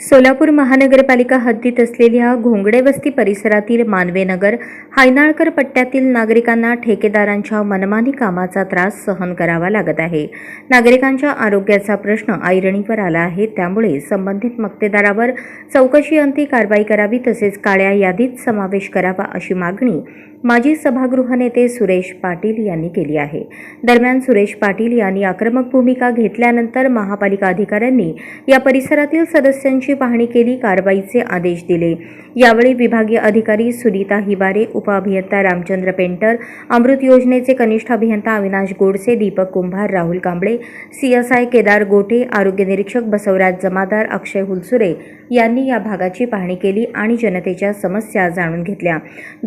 सोलापूर महानगरपालिका हद्दीत असलेल्या घोंगडे वस्ती परिसरातील मानवेनगर हायनाळकर पट्ट्यातील नागरिकांना ठेकेदारांच्या मनमानी कामाचा त्रास सहन करावा लागत आहे. नागरिकांच्या आरोग्याचा प्रश्न ऐरणीवर आला आहे त्यामुळे संबंधित मक्तेदारावर चौकशी अंती कारवाई करावी तसेच काळ्या यादीत समावेश करावा अशी मागणी माजी सभागृह नेते सुरेश पाटील यांनी केली आहे. दरम्यान सुरेश पाटील यांनी आक्रमक भूमिका घेतल्यानंतर महापालिका अधिकाऱ्यांनी या परिसरातील सदस्यांची पाहणी केली कारवाईचे आदेश दिले. यावेळी विभागीय अधिकारी सुनीता हिबारे उपअभियंता रामचंद्र पेंटर अमृत योजनेचे कनिष्ठ अभियंता अविनाश गोडसे दीपक कुंभार राहुल कांबळे सीएसआय केदार गोटे आरोग्य निरीक्षक बसवराज जमादार अक्षय हुलसुरे यांनी या भागाची पाहणी केली आणि जनतेच्या समस्या जाणून घेतल्या.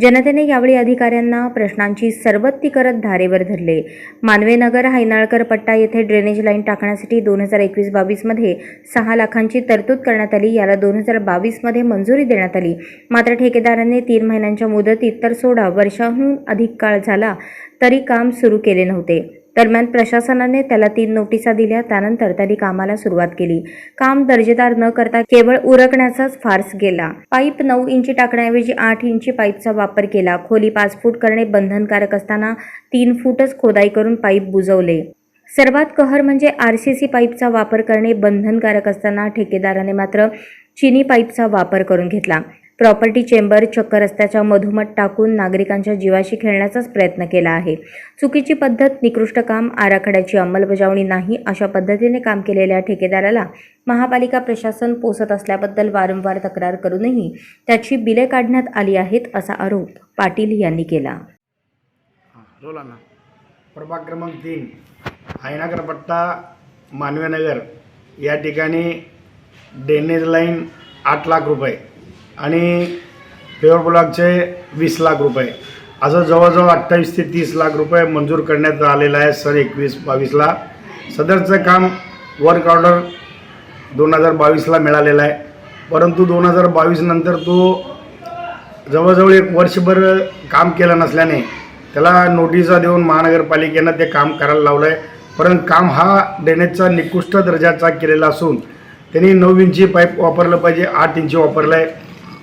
जनतेने यावेळी अधिकाऱ्यांना प्रश्नांची सरबत्ती करत धारेवर धरले. मानवेनगर हैनाळकर पट्टा येथे ड्रेनेज लाईन टाकण्यासाठी दोन हजार एकवीस बावीसमध्ये सहा लाखांची तरतूद करण्यात आली. याला दोन हजार बावीसमध्ये मंजुरी देण्यात आली. मात्र ठेकेदाराने तीन महिन्यांच्या मुदतीत तर सोडा वर्षाहून अधिक काळ झाला तरी काम सुरू केले नव्हते. दरम्यान प्रशासनाने त्याला तीन नोटिसा दिल्या त्यानंतर त्यांनी कामाला सुरुवात केली. काम दर्जेदार न करता केवळ उरकण्याचाच फार्स गेला. पाईप नऊ इंची टाकण्याऐवजी आठ इंची पाईपचा वापर केला. खोली पाच फूट करणे बंधनकारक असताना तीन फूटच खोदाई करून पाईप बुजवले. सर्वात कहर म्हणजे आर सी सी पाईपचा वापर करणे बंधनकारक असताना ठेकेदाराने मात्र चिनी पाईपचा वापर करून घेतला. प्रॉपर्टी चेंबर चक्क रस्त्याच्या मधोमध टाकून नागरिकांच्या जीवाशी खेळण्याचाच प्रयत्न केला आहे. चुकीची पद्धत निकृष्ट काम आराखड्याची अंमलबजावणी नाही अशा पद्धतीने काम केलेल्या ठेकेदाराला महापालिका प्रशासन पोसत असल्याबद्दल वारंवार तक्रार करूनही त्याची बिले काढण्यात आली आहेत असा आरोप पाटील यांनी केला. प्रभाग क्रमांक तीन. पट्टा मानवेनगर या ठिकाणी ड्रेनेज लाईन आठ लाख रुपये आणि पेवर ब्लॉकचे वीस लाख रुपये. असं जवळजवळ अठ्ठावीस ते तीस लाख रुपये मंजूर करण्यात आलेलं आहे सर एकवीस बावीसला. सदरचं काम वर्क ऑर्डर दोन हजार बावीसला मिळालेलं आहे. परंतु दोन हजार बावीस नंतर तो जवळजवळ एक वर्षभर काम केलं नसल्याने त्याला नोटिसा देऊन महानगरपालिकेनं ते काम करायला लावलं आहे परंतु काम हा ड्रेनेजचा निकृष्ट दर्जाचा केलेला असून त्यांनी नऊ इंची पाईप वापरलं पाहिजे आठ इंची वापरलं आहे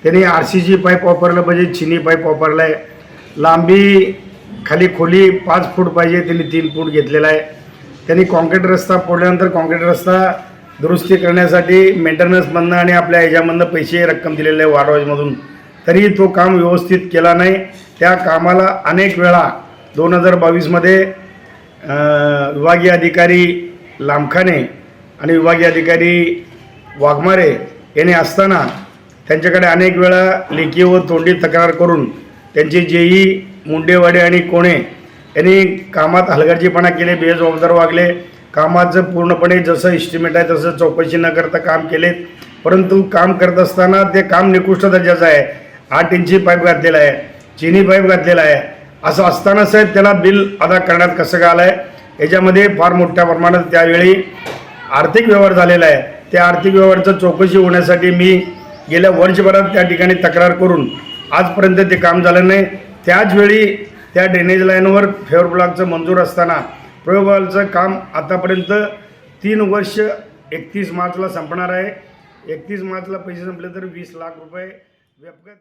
त्यांनी आर सी जी पाईप वापरलं पाहिजे चिनी पाईप वापरला आहे लांबी खाली खोली पाच फूट पाहिजे त्यांनी तीन फूट घेतलेला आहे. त्यांनी कॉन्क्रीट रस्ता फोडल्यानंतर कॉन्क्रीट रस्ता दुरुस्ती करण्यासाठी मेंटेनन्समधनं आणि आपल्या ह्याच्यामधनं पैसे रक्कम दिलेले आहे वाडवाजमधून तरी तो काम व्यवस्थित केला नाही. त्या कामाला अनेक वेळा दोन हजार बावीसमध्ये विभागीय अधिकारी लांबखाने आणि विभागीय अधिकारी वाघमारे यांनी असताना त्यांच्याकडे अनेक वेळा लेखी व तोंडी तक्रार करून त्यांचे जेई मुंडेवाडे आणि कोणे यांनी कामात हलगर्जीपणा केले बेजबाबदार वागले. कामाचं पूर्णपणे जसं इस्टिमेट आहे तसं चौकशी न करता काम केले परंतु काम करत असताना ते काम निकृष्ट दर्जाचं आहे. आठ इंची पाईप घातलेला आहे चिनी पाईप घातलेला आहे. असं असताना साहेब त्याला बिल अदा करण्यात कसं का आलं आहे याच्यामध्ये फार मोठ्या प्रमाणात त्यावेळी आर्थिक व्यवहार झालेला आहे. त्या आर्थिक व्यवहारचं चौकशी होण्यासाठी मी गेल्या वर्षभरात त्या ठिकाणी तक्रार करून आजपर्यंत ते काम झालं नाही. त्याच वेळी त्या ड्रेनेज लाईनवर फेअर ब्लॉकचं मंजूर असताना प्रयोगालचं काम आतापर्यंत तीन वर्ष एकतीस मार्चला संपणार आहे. एकतीस मार्चला पैसे संपले तर वीस लाख रुपये व्यपगत